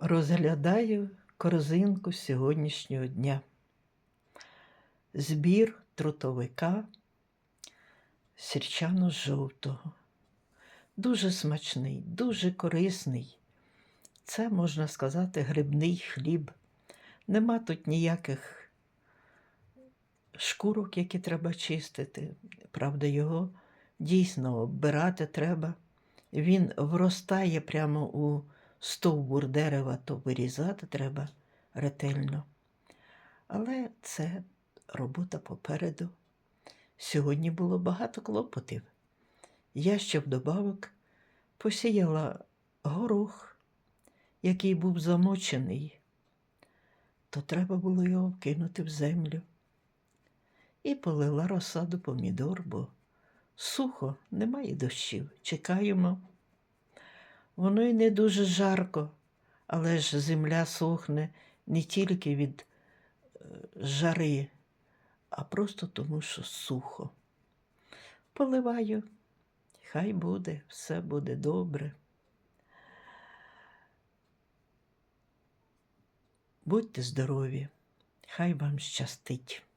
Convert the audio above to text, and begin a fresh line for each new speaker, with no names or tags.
Розглядаю корзинку сьогоднішнього дня. Збір трутовика сірчано-жовтого. Дуже смачний, дуже корисний. Це, можна сказати, грибний хліб. Нема тут ніяких шкурок, які треба чистити. Правда, його дійсно оббирати треба. Він вростає прямо у стовбур дерева, то вирізати треба ретельно. Але це робота попереду. Сьогодні було багато клопотів. Я ще вдобавок посіяла горох, який був замочений, то треба було його вкинути в землю. І полила розсаду помідор, бо сухо, немає дощів. Чекаємо. Воно й не дуже жарко, але ж земля сохне не тільки від е, жари, а просто тому, що сухо. Поливаю, хай буде, все буде добре. Будьте здорові, хай вам щастить.